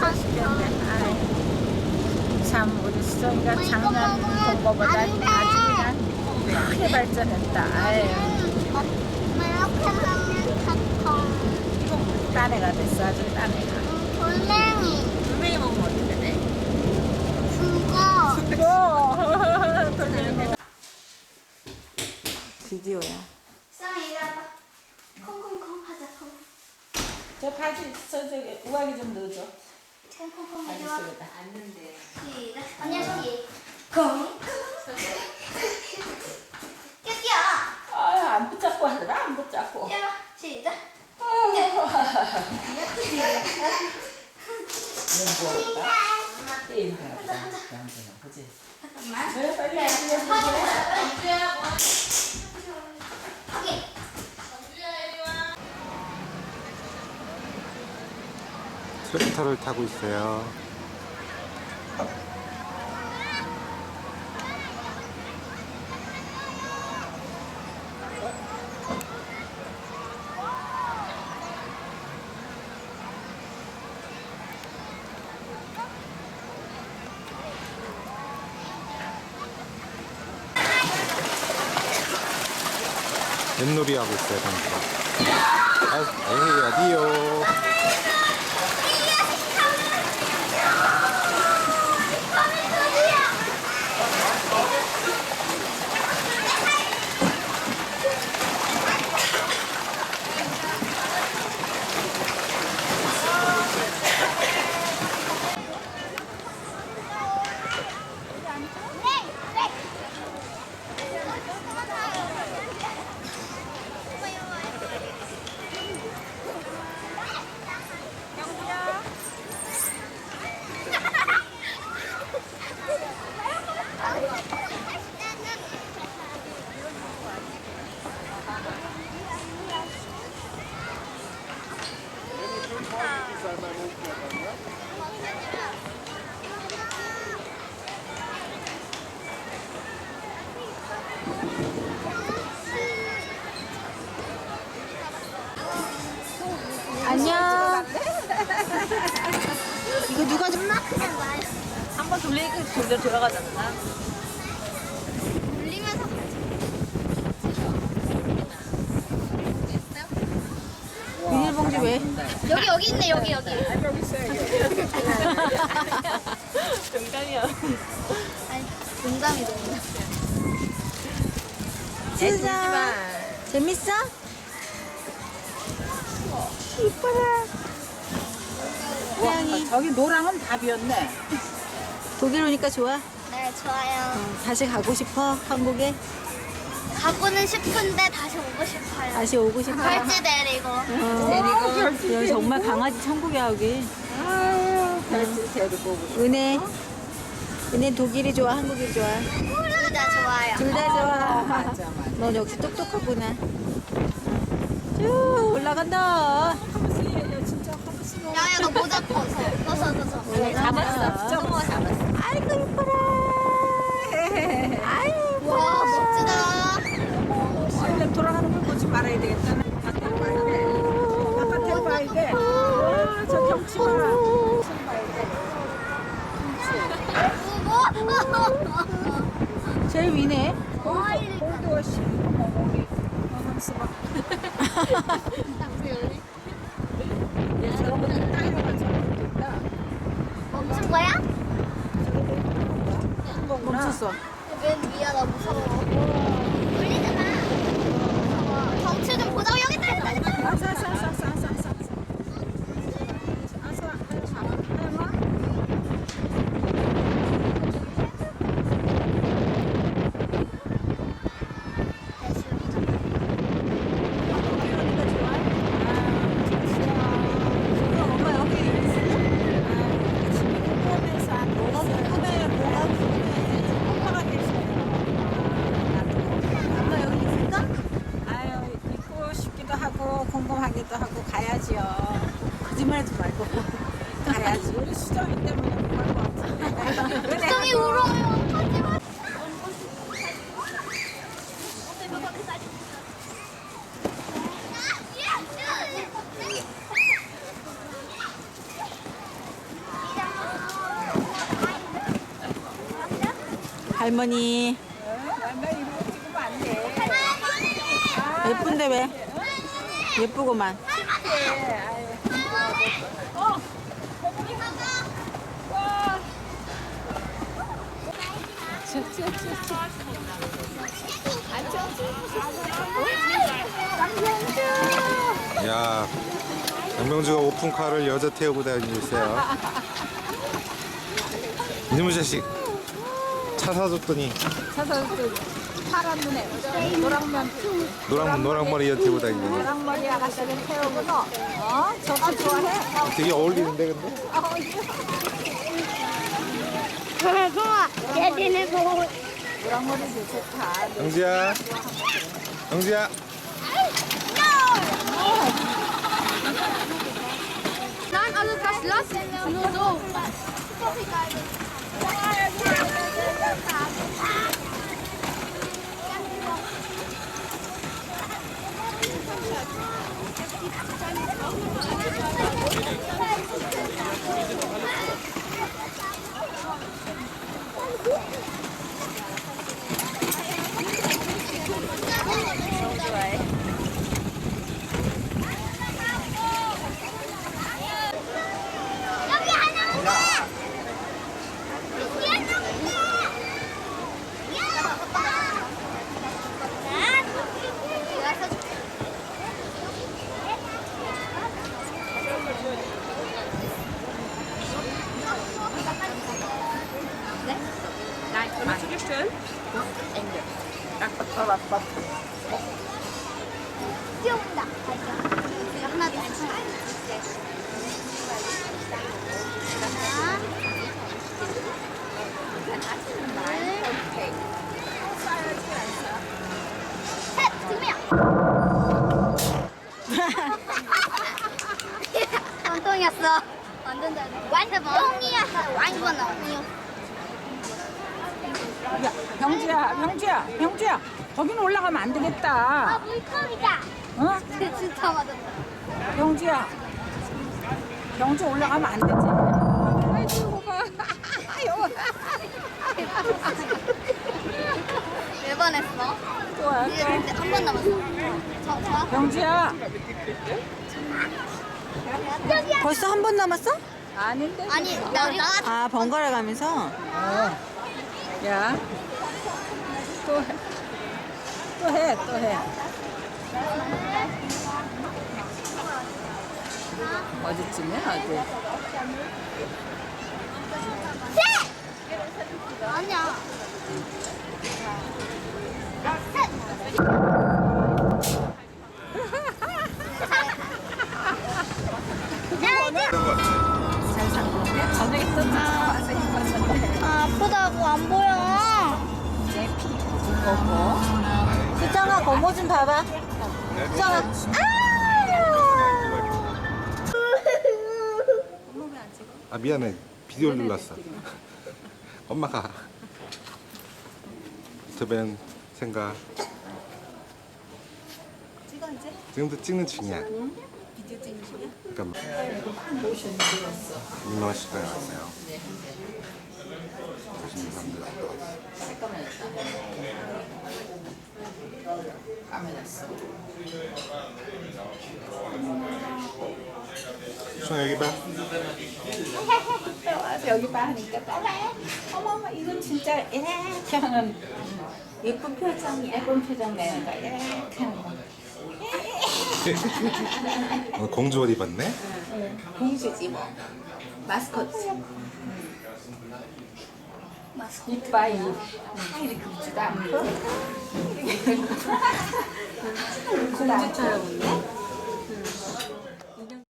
봤어요. 참 우리 수정이가 장난 공부보다 아주 그냥 크게 발전했다. 아유, 딴애가 됐어, 아주 딴애가. 돌멩이 먹으면 어떻게 돼? 그거 돌 멩이 드디어야. 저 바지 저 저기 우아기 좀 넣어줘. 바지 속에다. 앉는데. 안녕하세요. 공. 뛰어. 아안 붙잡고 하더라 안 붙잡고. 뛰어. 시작. 게임 해보자. 그지? 잠깐만. 네, 빨리 빨리. 트랙터를 타고 있어요. 윷놀이 하고 있어요, 당신. 아, 에이, 어디요? 안녕. 이거 누가 좀 한번 돌리니까 돌려 돌아가잖아. 돌리면서 비닐봉지 왜? 여기 여기 있네 여기 여기. 아니 농담이 농담. 쓰자. 재밌어? 이뻐라. 태양이 저기 노랑은 답이었네. 독일 오니까 좋아? 네 좋아요. 어, 다시 가고 싶어? 한국에? 가고는 싶은데 다시 오고 싶어요. 다시 오고 싶어? 팔찌 내리고. 어, 여기 정말 강아지 천국이야 여기. 데리고 오고. 은혜. 은혜 독일이 좋아? 한국이 좋아? 둘 다 좋아요. 둘 다 좋아. 맞아, 맞아. 넌 역시 똑똑하구나. 쭉 올라간다. 야야 너 모자 벗어. 벗어 벗어. 잡았어. 저거 잡았어. 아이고 이뻐라. 아이고. 와 멋지다. 원래 돌아가는 걸 보지 말아야 되겠다. 바깥에 봐야 돼. 바깥에 봐야 돼. 와, 저 경치 봐라. 뭐? 제일 위네. 골드워시. 어머, 우리. 어머, 수박. 얘 저런 것도 따위가 저런 것도 있다. 멈춘 거야? 멈췄어. 맨 위야 나 무서워. 돌리지 마. 무서워. 좀 보자고 여기 있다 여기 있다 아싸, 아싸, 아싸, 아싸. 아싸, 아싸, 아싸. 엄마 여기 있을래? 꿈에서 안 뭐가 먹었어요. 궁금해? 뭐가 궁금해? 엄마가 계셔요. 엄마 여기 있을까? 아유, 있고 싶기도 하고 궁금하기도 하고 가야지요. 거짓말하지 말고. 가야지. 우리 수정이 때문에 못 갈 것 같아. 수정이 울어요. 하지 마. 할머니. 예쁜데 왜? 예쁘구만. 야, 양명주가 오픈카를 여자 태우고 있어요. 이놈의 자식. 차 사줬더니 찾아서 파란 눈에 노랑면 노랑, 노랑머리 여 태우고 다니네. 노랑머리 아가씨를 태우고는 어? 저거 좋아해? 되게 어울리는데, 근데? 얘네는 보고 노랑머리도 좋다. 영지야. 영지야. Nein, alles was lassen. Nur so. 여기 하나 Nein, was du gestellt? 뛰어온다. 하나 더. 하나. 셋, 지금이야. 완통이었어. 완전 잘해. 완통이었어. 완전 똥이었어. 야, 병주야, 병주야, 병주야. 거기는 올라가면 안 아, 되겠다. 물컵이다. 어? 진짜 맞았다. 병주야. 병주 올라가면 안 되지. 아이고, 봐. 몇번 했어? 좋아. 이제 한번 남았어. 저, 저. 여기야. 벌써 한 번 남았어? 아닌데. 아니, 나, 나. 아 번갈아 가면서. 야. 또 해. 또 해, 또 해. 어디쯤이야, 어디? 아니야. 셋. 저녁에 또 와서 입었는데. 아, 아프다고 안 보여. 내피 먹고. 수정아 고모 좀 봐봐. 수정아. 아, 미안해. 비디오 눌렀어. 엄마가. 저변 생각. 찍어 이제. 지금도 찍는 중이야. 비디오 찍는 중이야? 잠깐만. 민망 씨가 왔어요. 보시는 사 왔다. 수정 여기 봐. 와서 여기 봐 하니까 따라해. 어머머, 이건 진짜 이렇게 하는 예쁜 표정, 예쁜 표정 내는 거야. 이렇게 하는 거. 오늘 공주 옷 입었네. 공주지 뭐. 마스코트. 이빨이 다 이렇게 않고. 공주처럼 웃네?